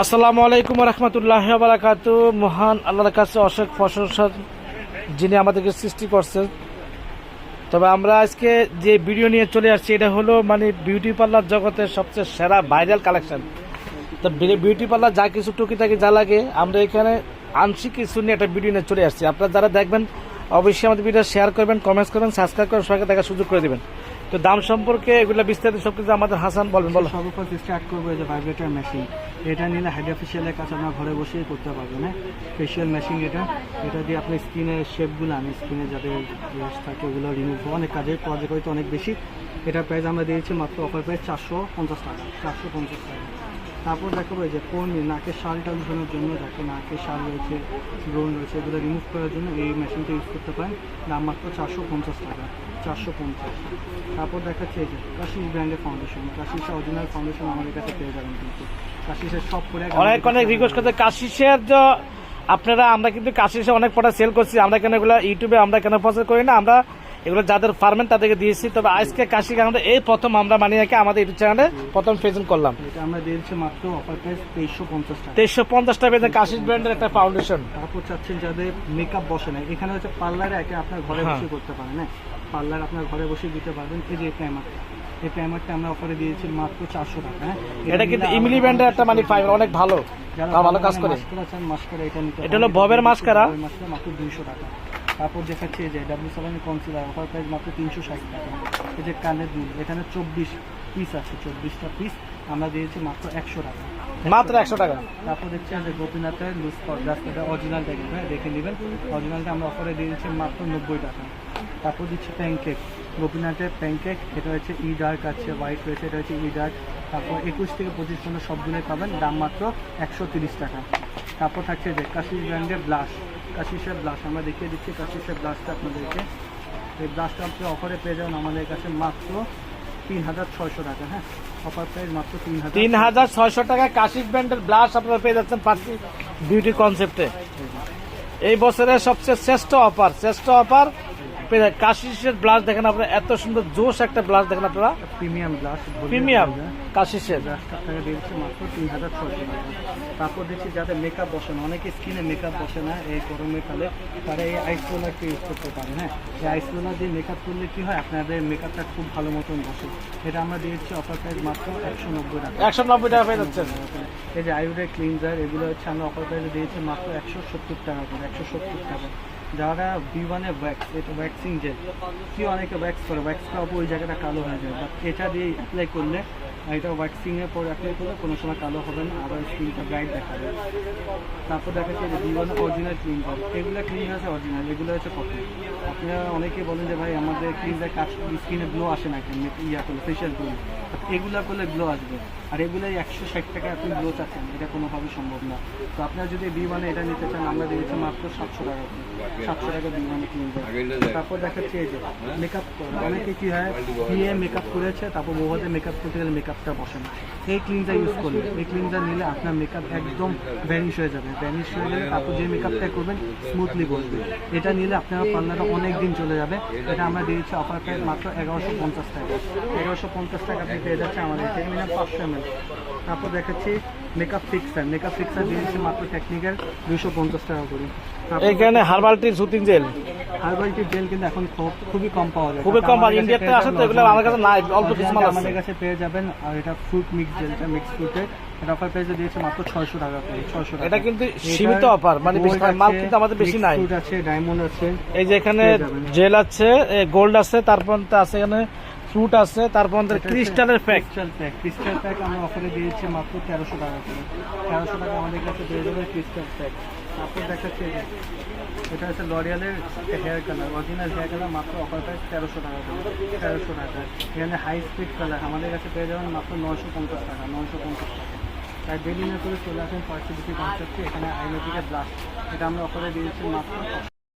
আসসালামু আলাইকুম রহমতুল্লাহ বারাকাত। মহান আল্লাহর কাছে অশেষ প্রশংসা যিনি আমাদেরকে সৃষ্টি করছেন। তবে আমরা আজকে যে ভিডিও নিয়ে চলে আসছি, এটা হলো মানে বিউটি পার্লার জগতের সবচেয়ে সেরা ভাইরাল কালেকশন। তো বিউটি পার্লার যা কিছু টুকিটাকি যা লাগে, আমরা এখানে আংশিক কিছু নিয়ে একটা ভিডিও নিয়ে চলে আসছি। আপনারা যারা দেখবেন, অবশ্যই আমাদের ভিডিও শেয়ার করবেন কমেন্টস করবেন সাবস্ক্রাইব করবেন সবাইকে দেখার সুযোগ করে দেবেন। তো দাম সম্পর্কে এগুলো বিস্তারিত সব কিছু আমাদের হাসান বলবেন বলো। সর্বপ্রথম স্টার্ট করব এই যে ভাইব্রেটার মেশিন এটা নিলে হাইড্রা ফেশিয়ালের কাছে আপনার ঘরে বসেই করতে পারবেন হ্যাঁ? ফেশিয়াল মেশিন এটা এটা দিয়ে আপনার স্কিনের শেপগুলো আমি স্কিনে যাদের থাকে ওগুলো রিমুভ অনেক কাজের কার্যকারিতা অনেক বেশি। এটার প্রাইস আমরা দিয়েছি মাত্র অফার প্রাইস চারশো পঞ্চাশ টাকা, চারশো পঞ্চাশ টাকা। তারপর এই যে কোন নাকের শালটা উঠানোর জন্য দেখো, নাকের শাল রয়েছে ব্রোন রয়েছে, এগুলো রিমুভ করার জন্য এই মেশিনটা ইউজ করতে পারেন। দাম মাত্র চারশো পঞ্চাশ টাকা, চারশো পঞ্চাশ। তারপর দেখাচ্ছে এই যে কাশিস ব্র্যান্ডের ফাউন্ডেশন কাশিসের অরিজিনাল ফাউন্ডেশন আমাদের কাছে পেয়ে যাবেন কিন্তু। কাশিসের সব করে অনেক অনেক রিকোয়েস্ট করতে কাশিসের আপনারা, আমরা কিন্তু কাশিসে অনেক প্রোডাক্ট সেল করছি, আমরা কেন এগুলো ইউটিউবে আমরা কেন প্রচার করি না? আমরা এগুলো যাদের ফার্মেন তাদেরকে দিয়েছি। তবে আজকে কাশি কারণে এই প্রথম আমরা মানিয়াকে আমাদের ইউটিউব চ্যানেলে প্রথম প্রেজেন্ট করলাম। এটা আমরা দিয়েছি মাত্র অফার প্রাইস তেইশশো পঞ্চাশ টাকা। তেইশশো পঞ্চাশ টাকা কাশিস ব্র্যান্ডের একটা ফাউন্ডেশন তারপর চাচ্ছেন যাদের মেকআপ বসে না এখানে হচ্ছে পার্লারে একে আপনার ঘরে হ্যাঁ। বসে করতে পারেন হ্যাঁ? পার্লার আপনার ঘরে বসে দিতে পারবেন। এই যে প্রাইমারটা এই প্রাইমারটা আমরা অফারে দিয়েছি মাত্র চারশো টাকা হ্যাঁ? এটা কিন্তু ইমিলি ব্র্যান্ডের একটা মানে ফাইবার অনেক ভালো। ভালো কাজ করে। মাস্কারা এটা নিতে এটা হলো ভবের মাস্কারা। মাস্কারা মাত্র দুইশো টাকা। তারপর দেখাচ্ছি এই যে W seven concealer offer price মাত্র তিনশো ষাট টাকা। এই যে কানের দুল এখানে চব্বিশ পিস আছে চব্বিশটা পিস আমরা দিয়েছি মাত্র একশো টাকা। মাত্র একশো টাকা? তারপর দেখছি যে গোপীনাথের লুজ রাস্তাটা অরিজিনাল কিন্তু হ্যাঁ দেখে নেবেন অরিজিনালটা আমরা অফারে দিয়েছি মাত্র নব্বই টাকা। তারপর দিচ্ছি প্যানকেক গোপীনাথের প্যানকেক এটা হচ্ছে ই ডার্ক আছে হোয়াইট রয়েছে এটা হচ্ছে ই ডার্ক তারপর একুশ থেকে পঁচিশ পর্যন্ত সবগুলোই পাবেন দাম মাত্র একশো তিরিশ টাকা। তারপর থাকছে যে কাশিস ব্র্যান্ডের ব্লাশ কাশিসের ব্লাশ আমরা দেখিয়ে দিচ্ছি কাশিসের ব্লাশটা আপনাদেরকে। এই ব্লাশটা আপনি অফারে পেয়ে যাবেন আমাদের কাছে মাত্র তিন হাজার ছয়শো টাকা হ্যাঁ? অফার প্রাইস মাত্র তিন হাজার তিন হাজার ছয়শো টাকা কাশিস ব্র্যান্ডের ব্লাশ আপনারা পেয়ে যাচ্ছেন পার্টি বিউটি কনসেপ্টে এই বছরের সবচেয়ে শ্রেষ্ঠ অফার শ্রেষ্ঠ অফার কাশিসের ব্লাশ দেখেন আপনারা এত সুন্দর জোশ একটা ব্লাশ দেখেন আপনারা। প্রিমিয়াম ব্লাশ প্রিমিয়াম কাশিসের। আপনাকে দিয়েছে মাত্র তিন হাজার ছয়শো টাকা। তারপর দেখছি যাদের মেকআপ বসে না অনেকে স্কিনে মেকআপ বসে না এই গরমে কালে তারা এই আইস রোলারকে ইউজ করতে পারে হ্যাঁ? এই আইস রোলার দিয়ে মেকআপ করলে কি হয় আপনাদের মেকআপটা খুব ভালো মতন বসে। এটা আমরা দিয়েছি অফার প্রাইস মাত্র একশো নব্বই টাকা। একশো নব্বই টাকা পেয়ে যাচ্ছেন। এই যে আয়ুর্বেদ ক্লিনজার এগুলো হচ্ছে আমরা অফার প্রাইসে দিয়েছি মাত্র একশো সত্তর টাকা করে একশো সত্তর টাকা। যারা বি ওয়ানে জেল কি অনেকে ওয়্যাক্স করে ওয়্যাক্স করার পর ওই জায়গাটা কালো হয়ে যায় বাট এটা দিয়ে অ্যাপ্লাই করলে এটা ওয়্যাক্সিং এর পর অ্যাপ্লাই করলে কোনো সময় কালো হবে না, আবার স্কিনটা ব্রাইট দেখাবে। তারপর দেখা যাচ্ছে যে ওয়ানে অরিজিনাল ক্লিনজার এগুলো ক্লিন আছে অরিজিনাল এগুলো হচ্ছে কপি আপনারা অনেকে বলেন যে ভাই, আমাদের ক্লিনজার কাজ স্কিনে গ্লো আসে না কেন? ইয়া করলে ফেশিয়াল করলে। এগুলো করলে গ্লো আসবে। আর এগুলো একশো ষাট টাকা আপনি গ্লো চাচ্ছেন, এটা কোনোভাবে সম্ভব না। তো আপনারা যদি বি ওয়ানে এটা নিতে চান, আমরা দিয়েছি মাত্র সাতশো টাকা। সাতশো টাকা বি ওয়ানে ক্লিনজার তারপর দেখাচ্ছি যে মেকআপ অনেকে কি হয় বিয়ে মেকআপ করেছে, তারপর বউভাতে মেকআপ করতে গেলে মেকআপটা বসে না। এই ক্লিনজার ইউজ করলে, এই ক্লিনজার নিলে আপনার মেকআপ একদম ভ্যানিশ হয়ে যাবে। ভ্যানিশ হয়ে গেলে তারপর যে মেকআপটা করবেন স্মুথলি বসবে। এটা নিলে আপনার পার্লারটা অনেক দিন চলে যাবে। এটা আমরা দিয়েছি অফার প্রাইস মাত্র এগারোশো পঞ্চাশ টাকা। এগারোশো পঞ্চাশ টাকা আপনি পেয়ে যাচ্ছে আমাদের থেকে পাঁচশো এম তারপর দেখাচ্ছি মেকআপ ফিক্সার মেকআপ ফিক্সার দিয়েছি মাত্র টেকনিক্যাল দুশো পঞ্চাশ টাকা করে। এখানে herbal tea soothing gel. Herbal tea gel কিন্তু এখন খুব খুবই কম পাওয়া যায়। খুবই কম কাছে ইন্ডিয়াতে আসে তো এগুলো আমার কাছে নাই অল্প কিছু মাল আমাদের কাছে পেয়ে যাবেন আর এটা ফ্রুট মিক্স জেলটা মিক্স ফ্রুটের এটা অফার প্রাইসে দিয়েছে মাত্র ছয়শো টাকা করে ছয়শো টাকা। এটা কিন্তু সীমিত offer, মানে বেশি মাল কিন্তু আমাদের বেশি নাই। ফ্রুট আছে ডায়মন্ড আছে এই যে এখানে জেল আছে গোল্ড আছে তারপর তো আছে এখানে ফ্রুট আছে তারপর আমাদের ক্রিস্টালের pack crystal pack crystal pack আমরা অফারে দিয়েছি মাত্র তেরোশো টাকা করে। তেরোশো টাকা আমাদের কাছে পেয়ে যাবে ক্রিস্টাল প্যাক তারপর দেখাচ্ছি এটা হচ্ছে লরিয়ালের hair colour original hair colour মাত্র অফার প্রাইস তেরোশো টাকা তেরোশো টাকা। এখানে হাই স্পিড কালার আমাদের কাছে পেয়ে যাবেন মাত্র নশো পঞ্চাশ টাকা নশো পঞ্চাশ টাকা। তাই দেরি না করে চলে আসেন, পঁয়ষট্টি কনসেপ্টে এখানে আইনোটিকের ব্লাস্ট এটা আমরা অফারে দিয়েছি মাত্র